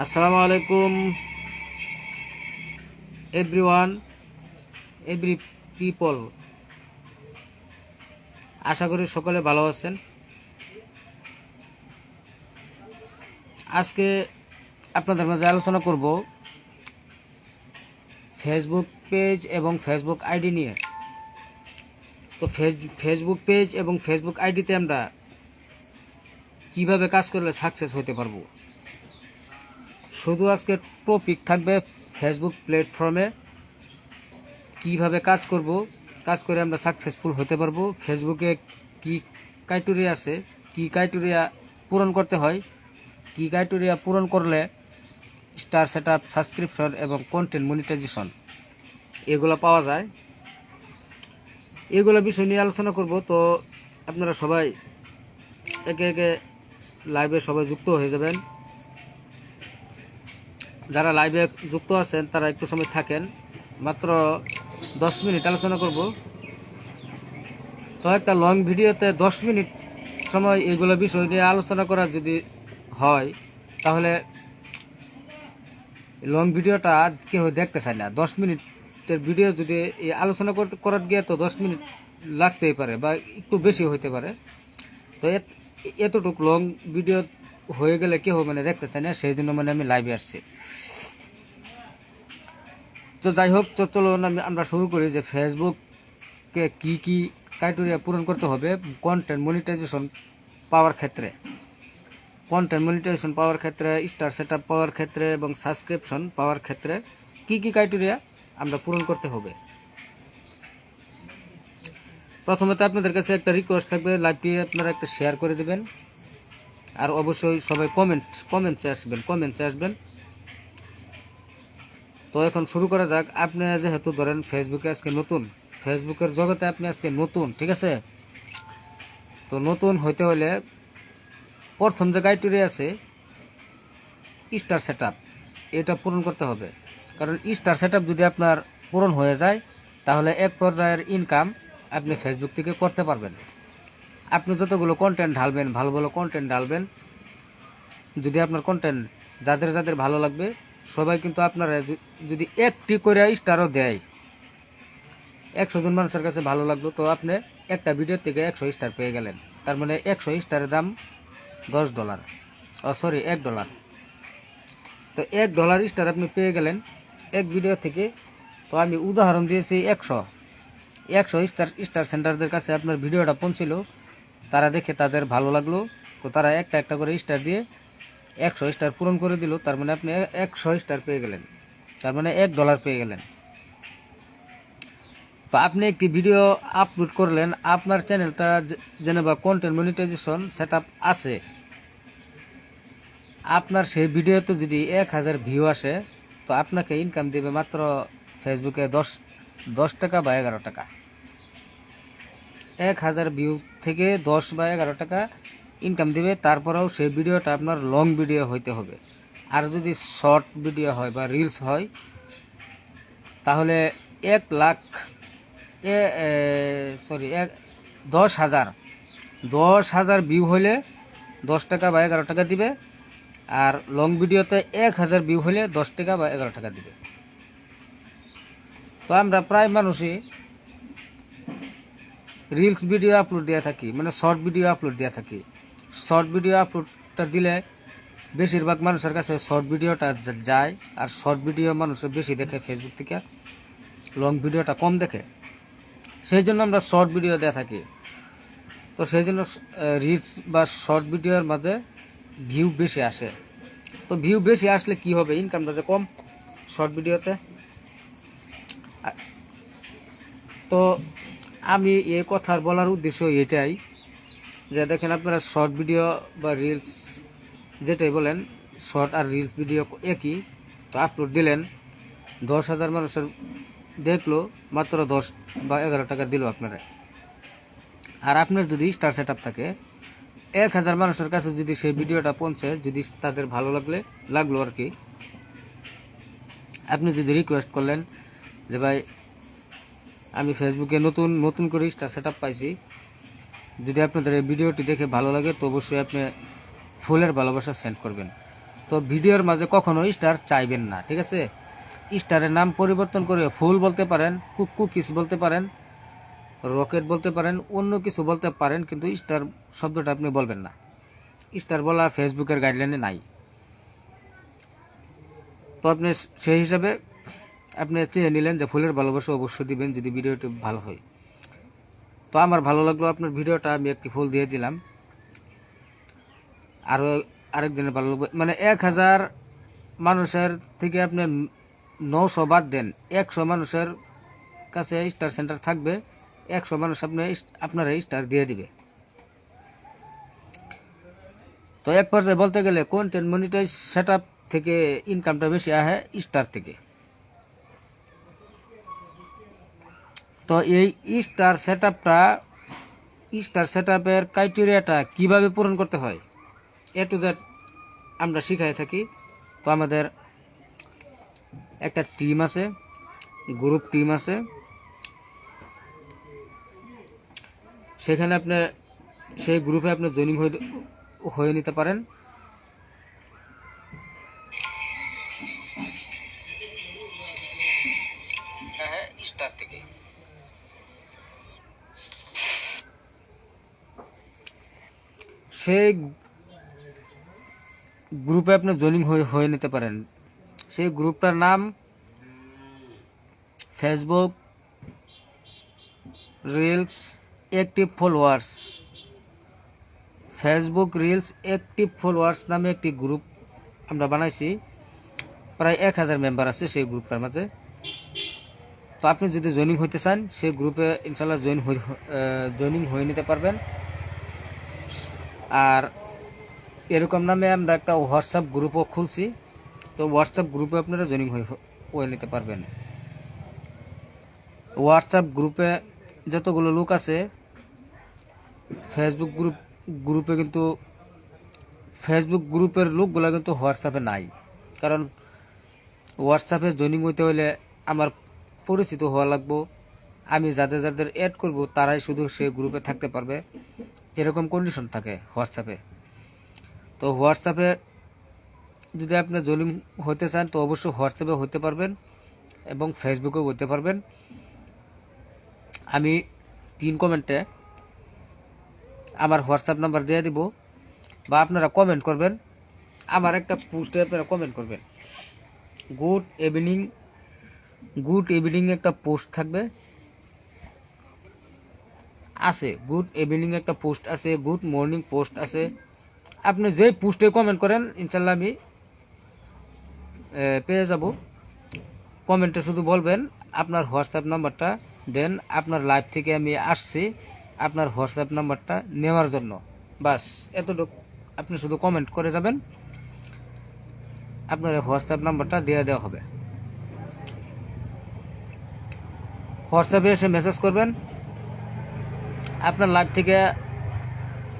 আসসালামু আলাইকুম। Everyone every people আশা করি সকলে ভালো আছেন। আজকে আপনাদের মাঝে আলোচনা করব ফেসবুক পেজ এবং ফেসবুক আইডি নিয়ে। তো ফেস- ফেসবুক পেজ এবং ফেসবুক আইডিতে আমরা কীভাবে কাজ করলে সাকসেস হতে পারব? শুধু আজকে টপিক থাকবে ফেসবুক প্ল্যাটফর্মে কীভাবে কাজ করব, কাজ করে আমরা সাকসেসফুল হতে পারব ফেসবুকে কি ক্রাইটেরিয়া আছে, কি ক্রাইটেরিয়া পূরণ করতে হয়, কি ক্রাইটেরিয়া পূরণ করলে স্টার সেট আপ সাবস্ক্রিপশন এবং কন্টেন্ট মনিটাইজেশন এগুলো পাওয়া যায়। এগুলো বিষয় নিয়ে আলোচনা করব, তো আপনারা সবাই একে একে লাইভে সবাই যুক্ত হয়ে যাবেন। যারা লাইভে যুক্ত আছেন, তারা একটু সময় থাকেন। মাত্র দশ মিনিট আলোচনা করব। তো একটা লং ভিডিওতে দশ মিনিট সময় এগুলো বিষয় নিয়ে আলোচনা করা যদি হয়, তাহলে লং ভিডিওটা কেউ দেখতে চায় না। দশ মিনিটের ভিডিও যদি আলোচনা করতে করার গিয়ে তো দশ মিনিট লাগতেই পারে বা একটু বেশি হইতে পারে। তো এত- এতটুকু লং ভিডিও হয়ে গেলে কেউ মানে দেখতে চায় না সেই জন্য মানে আমি লাইভে আসছি। তো যাই হোক, তো আমি, আমরা শুরু করি যে ফেসবুককে কি কি ক্রাইটেরিয়া পূরণ করতে হবে কন্টেন্ট মনিটাইজেশন পাওয়ার ক্ষেত্রে। কন্টেন্ট মনিটাইজেশন পাওয়ার ক্ষেত্রে স্টার সেট পাওয়ার ক্ষেত্রে এবং সাবস্ক্রিপশন পাওয়ার ক্ষেত্রে কি কি ক্রাইটেরিয়া আমরা পূরণ করতে হবে? প্রথমত আপনাদের কাছে একটা রিকোয়েস্ট থাকবে লাইভটি আপনারা একটা শেয়ার করে দেবেন। আর অবশ্যই সবাই কমেন্ট কমেন্টসে আসবেন কমেন্টসে আসবেন। তো এখন শুরু করা যাক। আপনি যেহেতু ধরেন ফেসবুকে আজকে নতুন ফেসবুকের জগতে আপনি আজকে নতুন, ঠিক আছে? তো নতুন হইতে হলে প্রথম যে ক্রাইটেরিয়া আছে স্টার সেট এটা পূরণ করতে হবে। কারণ স্টার সেট যদি আপনার পূরণ হয়ে যায়, তাহলে এক পর্যায়ের ইনকাম আপনি ফেসবুক থেকে করতে পারবেন। আপনি যতগুলো কন্টেন্ট ঢালবেন ভালো ভালো কন্টেন্ট ঢালবেন, যদি আপনার কন্টেন্ট যাদের যাদের ভালো লাগবে, সবাই কিন্তু আপনারা যদি- একটি করে স্টারও দেয়, একশো জন মানুষের কাছে ভালো লাগল, তো আপনি একটা ভিডিও থেকে একশো স্টার পেয়ে গেলেন। তার মানে একশো স্টারের দাম দশ ডলার সরি এক ডলার তো এক ডলার স্টার আপনি পেয়ে গেলেন এক ভিডিও থেকে। তো আমি উদাহরণ দিয়েছি একশো। একশো স্টার স্টার সেন্টারদের কাছে আপনার ভিডিওটা পৌঁছিল। তারা দেখে তাদের ভালো লাগল। তো তারা একটা একটা করে স্টার দিয়ে একশো স্টার পূরণ করে দিল। তার মানে আপনি একশো স্টার পেয়ে গেলেন। তার মানে এক ডলার পেয়ে গেলেন। তো আপনি একটি ভিডিও আপলোড করলেন। আপনার চ্যানেলটা যেনবা কন্টেন্ট মনিটাইজেশন সেট আছে, আপনার সেই ভিডিওতে যদি এক হাজার ভিউ আসে, তো আপনাকে ইনকাম দেবে মাত্র ফেসবুকে দশ দশ টাকা বা এগারো টাকা। এক হাজার ভিউ থেকে দশ বা এগারো টাকা ইনকাম দিবে। তারপরেও সেই ভিডিওটা আপনার লং ভিডিও হইতে হবে। আর যদি শর্ট ভিডিও হয় বা রিলস হয়, তাহলে এক লাখ, এ সরি এক, দশ হাজার। দশ হাজার ভিউ হলে দশ টাকা বা এগারো টাকা দিবে। আর লং ভিডিওতে এক হাজার ভিউ হলে দশ টাকা বা এগারো টাকা দিবে। তো আমরা প্রায় মানুষই রিলস ভিডিও আপলোড দিয়ে থাকি মানে শর্ট ভিডিও আপলোড দিয়ে থাকি। শর্ট ভিডিও আপলোডটা দিলে বেশিরভাগ মানুষের কাছে শর্ট ভিডিওটা যায়, আর শর্ট ভিডিও মানুষের বেশি দেখে ফেসবুক থেকে লং ভিডিওটা কম দেখে। সেই জন্য আমরা শর্ট ভিডিও দিয়ে থাকি। তো সেই জন্য রিলস বা শর্ট ভিডিওর মাঝে ভিউ বেশি আসে। তো ভিউ বেশি আসলে কি হবে? ইনকামটা যে কম শর্ট ভিডিওতে তো আমি এই কথার বলার উদ্দেশ্য এটাই যে দেখেন আপনারা শর্ট ভিডিও বা রিলস যেটাই বলেন শর্ট আর রিলস ভিডিও একই, তো আপলোড দিলেন, দশ হাজার মানুষের দেখল, মাত্র দশ বা এগারো টাকা দিল আপনারা। আর আপনার যদি স্টার সেট থাকে, এক হাজার মানুষের কাছে যদি সেই ভিডিওটা পৌঁছে, যদি তাদের ভালো লাগলে, লাগল আর কি। আপনি যদি রিকোয়েস্ট করলেন যে ভাই আমি ফেসবুকে নতুন নতুন করে স্টার সেট পাইছি। যদি আপনাদের এই ভিডিওটি দেখে ভালো লাগে, তো অবশ্যই আপনি ফুলের ভালোবাসা সেন্ড করবেন। তো ভিডিওর মাঝে কখনো স্টার চাইবেন না, ঠিক আছে? স্টারের নাম পরিবর্তন করে ফুল বলতে পারেন কুক কুকিস বলতে পারেন রকেট বলতে পারেন, অন্য কিছু বলতে পারেন, কিন্তু স্টার শব্দটা আপনি বলবেন না। স্টার বলা ফেসবুকের গাইডলাইনে নাই। তো আপনি সেই হিসাবে আপনি চেয়ে নিলেন যে ফুলের ভালোবাসা অবশ্যই দিবেন যদি ভিডিওটি ভালো হয়। তো আমার ভালো লাগল আপনার ভিডিওটা, আমি একটি ফুল দিয়ে দিলাম। আরও আরেকজনের ভালো লাগবে। মানে এক হাজার মানুষের থেকে আপনি নশো বাদ দেন। একশো মানুষের কাছে স্টার সেন্টার থাকবে। একশো মানুষ আপনি আপনারা স্টার দিয়ে দিবে। তো এক পর্যায়ে বলতে গেলে কন্টেন্ট মনিটাইজ সেট থেকে ইনকামটা বেশি আহে স্টার থেকে। তো এই স্টার সেট আপটা স্টার সেট আপের ক্রাইটেরিয়াটা কীভাবে পূরণ করতে হয়? এ টু জেড আমরা শিখাই থাকি। তো আমাদের একটা টিম আছে, গ্রুপ টিম আছে। সেখানে আপনি, সেই গ্রুপে আপনি জয়েনিং হয়ে নিতে পারেন। সেই গ্রুপে আপনি জয়েনিং হয়ে নিতে পারেন। সেই গ্রুপটার নাম Facebook reels active followers Facebook reels active followers নামে একটি গ্রুপ আমরা বানাইছি। প্রায় এক হাজার মেম্বার আছে সেই গ্রুপটার মাঝে। তো আপনি যদি জয়েনিং হইতে চান, সেই গ্রুপে ইনশাল্লাহ জয়েন জয়েনিং হয়ে নিতে পারবেন। আর এরকম নামে আমরা একটা হোয়াটসঅ্যাপ গ্রুপও খুলছি। তো হোয়াটসঅ্যাপ গ্রুপে আপনারা জয়েনিং হয়ে নিতে পারবেন। হোয়াটসঅ্যাপ গ্রুপে যতগুলো লোক আছে ফেসবুক গ্রুপ গ্রুপে কিন্তু ফেসবুক গ্রুপের লোকগুলো কিন্তু হোয়াটসঅ্যাপে নাই। কারণ হোয়াটসঅ্যাপে জয়েনিং হইতে হলে আমার পরিচিত হওয়া লাগবো। আমি যাদের যাদের অ্যাড করব, তারাই শুধু সেই গ্রুপে থাকতে পারবে। এরকম কন্ডিশন থাকে হোয়াটসঅ্যাপে তো হোয়াটসঅ্যাপে যদি আপনি জলিম হতে চান, তো অবশ্যই হোয়াটসঅ্যাপে হতে পারবেন এবং ফেসবুকেও হতে পারবেন। আমি তিন কমেন্টে আমার হোয়াটসঅ্যাপ নাম্বার দিয়ে দিব বা আপনারা কমেন্ট করবেন। আমার একটা পোস্টে আপনারা কমেন্ট করবেন। গুড ইভিনিং গুড ইভিনিং একটা পোস্ট থাকবে। আছে। গুড ইভিনিং একটা পোস্ট আছে গুড মর্নিং পোস্ট আছে। আপনি যে পোস্টে কমেন্ট করেন ইনশাল্লাহ আমি পেয়ে যাব। কমেন্টে শুধু বলবেন, আপনার হোয়াটসঅ্যাপ নাম্বারটা দেন, আপনার লাইভ থেকে আমি আসছি, আপনার হোয়াটসঅ্যাপ নাম্বারটা নেওয়ার জন্য। বাস, এতটুকু। আপনি শুধু কমেন্ট করে যাবেন, আপনার হোয়াটসঅ্যাপ নাম্বারটা দিয়ে দেওয়া হবে। হোয়াটসঅ্যাপে এসে মেসেজ করবেন আপনার লাইভ থেকে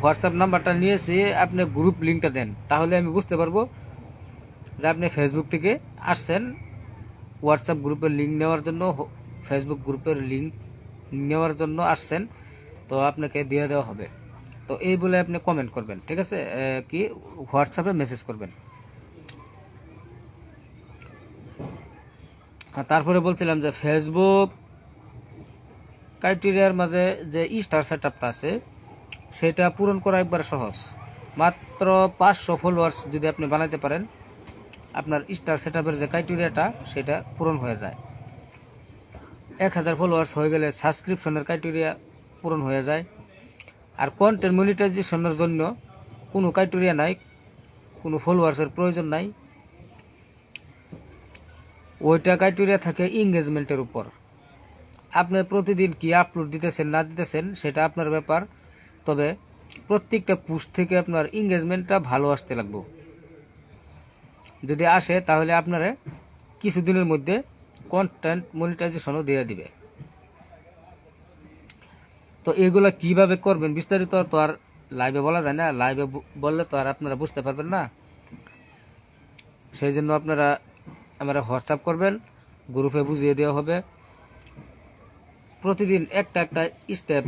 হোয়াটসঅ্যাপ নাম্বারটা নিয়েছি, আপনি গ্রুপ লিঙ্কটা দেন। তাহলে আমি বুঝতে পারব যে আপনি ফেসবুক থেকে আসছেন। হোয়াটসঅ্যাপ গ্রুপের লিঙ্ক নেওয়ার জন্য ফেসবুক গ্রুপের লিঙ্ক নেওয়ার জন্য আসছেন। তো আপনাকে দিয়ে দেওয়া হবে। তো এই বলে আপনি কমেন্ট করবেন, ঠিক আছে? কি? হোয়াটসঅ্যাপে মেসেজ করবেন। তারপরে বলছিলাম যে ফেসবুক ক্রাইটেরিয়ার মাঝে যে স্টার সেট আপটা আছে, সেটা পূরণ করা একবার সহজ। মাত্র পাঁচশো ফলোয়ার্স যদি আপনি বানাইতে পারেন, আপনার স্টার সেট যে ক্রাইটেরিয়াটা সেটা পূরণ হয়ে যায়। এক হাজার ফলোয়ার্স হয়ে গেলে সাবস্ক্রিপশনের ক্রাইটেরিয়া পূরণ হয়ে যায়। আর কন্টেন্ট মনিটাইজেশনের জন্য কোনো ক্রাইটেরিয়া নাই, কোনো ফলোয়ার্সের প্রয়োজন নাই। ওইটা ক্রাইটেরিয়া থাকে এঙ্গেজমেন্টের উপর। আপনি প্রতিদিন কি আপলোড দিতেছেন, না দিতেছেন, সেটা আপনার ব্যাপার। তবে প্রত্যেকটা পুস্ট থেকে আপনার এঙ্গেজমেন্টটা ভালো আসতে লাগবে। যদি আসে, তাহলে আপনারা কিছুদিনের মধ্যে কন্টেন্ট মনিটাইজেশনও দিয়ে দিবে। তো এগুলো কীভাবে করবেন, বিস্তারিত তো আর লাইভে বলা যায় না। লাইভে বললে তো আর আপনারা বুঝতে পারবেন না। সেই জন্য আপনারা আমরা হোয়াটসঅ্যাপ করবেন গ্রুপে বুঝিয়ে দেওয়া হবে। প্রতিদিন একটা একটা স্টেপ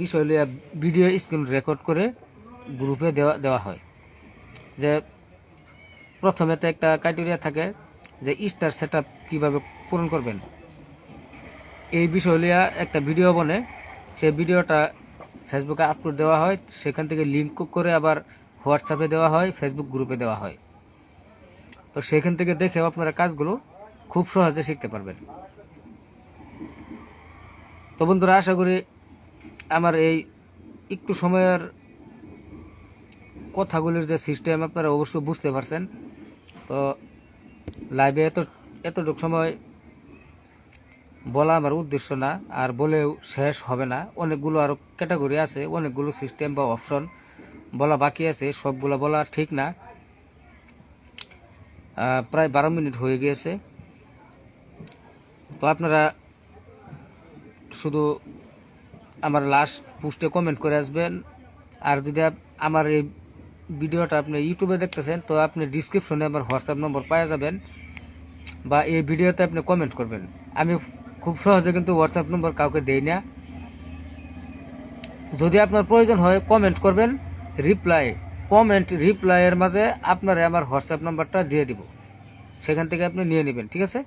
বিষয় লিয়ে ভিডিও স্ক্রিন রেকর্ড করে গ্রুপে দেওয়া দেওয়া হয়। যে প্রথমে তো একটা ক্রাইটেরিয়া থাকে যে স্টার সেট আপ কীভাবে পূরণ করবেন। এই বিষয় লিয়া একটা ভিডিও বনে সেই ভিডিওটা ফেসবুকে আপলোড দেওয়া হয়, সেখান থেকে লিঙ্ক করে আবার হোয়াটসঅ্যাপে দেওয়া হয় ফেসবুক গ্রুপে দেওয়া হয়। তো সেখান থেকে দেখেও আপনারা কাজগুলো খুব সহজে শিখতে পারবেন। তো বন্ধুরা, আশা করি আমার এই একটু সময়ের কথাগুলির যে সিস্টেম আপনারা অবশ্যই বুঝতে পারছেন। তো লাইভে এত, এতটুকু সময় বলা আমার উদ্দেশ্য না, আর বলেও শেষ হবে না। অনেকগুলো আরও ক্যাটাগরি আছে, অনেকগুলো সিস্টেম বা অপশন বলা বাকি আছে, সবগুলো বলা ঠিক না। প্রায় বারো মিনিট হয়ে গিয়েছে। তো আপনারা শুধু আমার লাস্ট পোস্টে কমেন্ট করে আসবেন। আর যদি আমার এই ভিডিওটা আপনি ইউটিউবে দেখতেছেন, তো আপনি ডিসক্রিপশনে আমার হোয়াটসঅ্যাপ নম্বর পাওয়া যাবেন বা এই ভিডিওতে আপনি কমেন্ট করবেন। আমি খুব সহজে কিন্তু হোয়াটসঅ্যাপ নম্বর কাউকে দেই না। যদি আপনার প্রয়োজন হয় কমেন্ট করবেন রিপ্লাই কমেন্ট রিপ্লাইয়ের মাঝে আপনার আমার হোয়াটসঅ্যাপ নাম্বারটা দিয়ে দিব। সেখান থেকে আপনি নিয়ে নেবেন, ঠিক আছে?